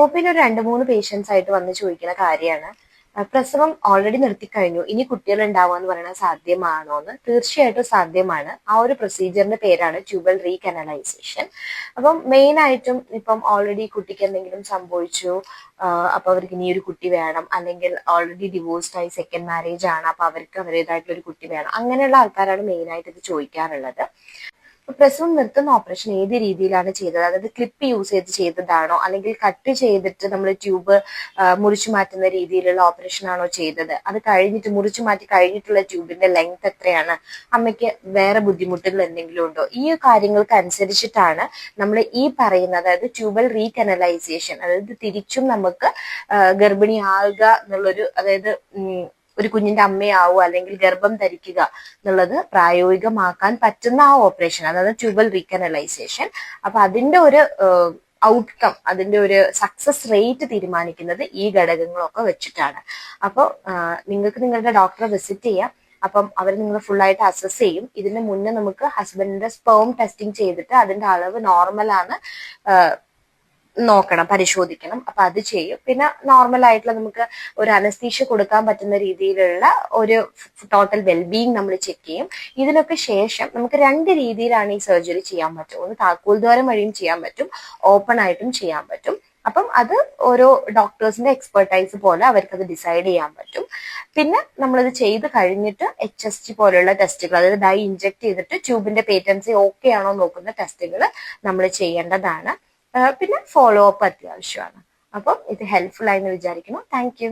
O ഒരു രണ്ട് മൂന്ന് പേഷ്യൻസ് ആയിട്ട് വന്ന് ചോദിക്കുന്ന കാര്യമാണ്. പ്രസവം ഓൾറെഡി നിർത്തി കഴിഞ്ഞു ഇനി കുട്ടികൾ ഉണ്ടാവുക എന്ന് പറയുന്നത് സാധ്യമാണോ എന്ന് തീർച്ചയായിട്ടും സാധ്യമാണ്. ആ ഒരു പ്രൊസീജിയറിന്റെ പേരാണ് ട്യൂബൽ റീകനലൈസേഷൻ അപ്പം മെയിൻ ആയിട്ടും ഇപ്പം ഓൾറെഡി കുട്ടിക്ക് എന്തെങ്കിലും സംഭവിച്ചു അപ്പൊ അവർക്ക് ഇനി ഒരു കുട്ടി വേണം അല്ലെങ്കിൽ ഓൾറെഡി ഡിവോഴ്സ്ഡ് ആയി സെക്കൻഡ് മാരേജ് ആണ് അപ്പൊ അവർക്ക് അവരുടേതായിട്ടുള്ള ഒരു കുട്ടി വേണം അങ്ങനെയുള്ള ആൾക്കാരാണ് മെയിൻ ആയിട്ട് ഇത് ചോദിക്കാറുള്ളത്. പ്രസവം നിർത്തുന്ന ഓപ്പറേഷൻ ഏത് രീതിയിലാണ് ചെയ്തത്? അതായത് ക്ലിപ്പ് യൂസ് ചെയ്ത് ചെയ്തതാണോ? അല്ലെങ്കിൽ കട്ട് ചെയ്തിട്ട് നമ്മൾ ട്യൂബ് മുറിച്ചു മാറ്റുന്ന രീതിയിലുള്ള ഓപ്പറേഷൻ ആണോ ചെയ്തത്? അത് കഴിഞ്ഞിട്ട് മുറിച്ചു മാറ്റി കഴിഞ്ഞിട്ടുള്ള ട്യൂബിന്റെ ലെങ്ത് എത്രയാണ്? അമ്മയ്ക്ക് വേറെ ബുദ്ധിമുട്ടുകൾ എന്തെങ്കിലും ഉണ്ടോ? ഈ കാര്യങ്ങൾക്ക് അനുസരിച്ചിട്ടാണ് നമ്മൾ ഈ പറയുന്ന അതായത് ട്യൂബൽ റീകനലൈസേഷൻ അതായത് തിരിച്ചും നമുക്ക് ഗർഭിണിയാകുക എന്നുള്ളൊരു അതായത് ഒരു കുഞ്ഞിന്റെ അമ്മയാവുക അല്ലെങ്കിൽ ഗർഭം ധരിക്കുക എന്നുള്ളത് പ്രായോഗികമാക്കാൻ പറ്റുന്ന ആ ഓപ്പറേഷൻ അതായത് ട്യൂബൽ റീകനലൈസേഷൻ അപ്പൊ അതിന്റെ ഒരു ഔട്ട്കം അതിന്റെ ഒരു സക്സസ് റേറ്റ് തീരുമാനിക്കുന്നത് ഈ ഘടകങ്ങളൊക്കെ വെച്ചിട്ടാണ്. അപ്പോൾ നിങ്ങൾക്ക് നിങ്ങളുടെ ഡോക്ടറെ വിസിറ്റ് ചെയ്യാം. അപ്പം അവർ നിങ്ങൾ ഫുള്ളായിട്ട് അസസ് ചെയ്യും. ഇതിന് മുന്നേ നമുക്ക് ഹസ്ബൻഡിന്റെ സ്പേം ടെസ്റ്റിംഗ് ചെയ്തിട്ട് അതിന്റെ അളവ് നോർമലാണ് നോക്കണം പരിശോധിക്കണം. അപ്പൊ അത് ചെയ്യും. പിന്നെ നോർമൽ ആയിട്ടുള്ള നമുക്ക് ഒരു അനസ്തീഷ്യ കൊടുക്കാൻ പറ്റുന്ന രീതിയിലുള്ള ഒരു ടോട്ടൽ വെൽബീങ് നമ്മൾ ചെക്ക് ചെയ്യും. ഇതിനൊക്കെ ശേഷം നമുക്ക് രണ്ട് രീതിയിലാണ് ഈ സർജറി ചെയ്യാൻ പറ്റും. ഒന്ന് താക്കോൽ ദ്വാരം വഴിയും ചെയ്യാൻ പറ്റും ഓപ്പൺ ആയിട്ടും ചെയ്യാൻ പറ്റും. അപ്പം അത് ഓരോ ഡോക്ടേഴ്സിന്റെ എക്സ്പെർട്ടൈസ് പോലെ അവർക്ക് അത് ഡിസൈഡ് ചെയ്യാൻ പറ്റും. പിന്നെ നമ്മളിത് ചെയ്ത് കഴിഞ്ഞിട്ട് എച്ച് എസ് ടി പോലെയുള്ള ടെസ്റ്റുകൾ അതായത് ഡൈ ഇഞ്ചെക്ട് ചെയ്തിട്ട് ട്യൂബിന്റെ പേറ്റൻസി ഓക്കെ ആണോ നോക്കുന്ന ടെസ്റ്റുകൾ നമ്മൾ ചെയ്യേണ്ടതാണ്. പിന്നെ ഫോളോ അപ്പ് അത്യാവശ്യമാണ്. അപ്പം ഇത് ഹെൽപ്ഫുൾ ആയി എന്ന് വിചാരിക്കുന്നു. താങ്ക്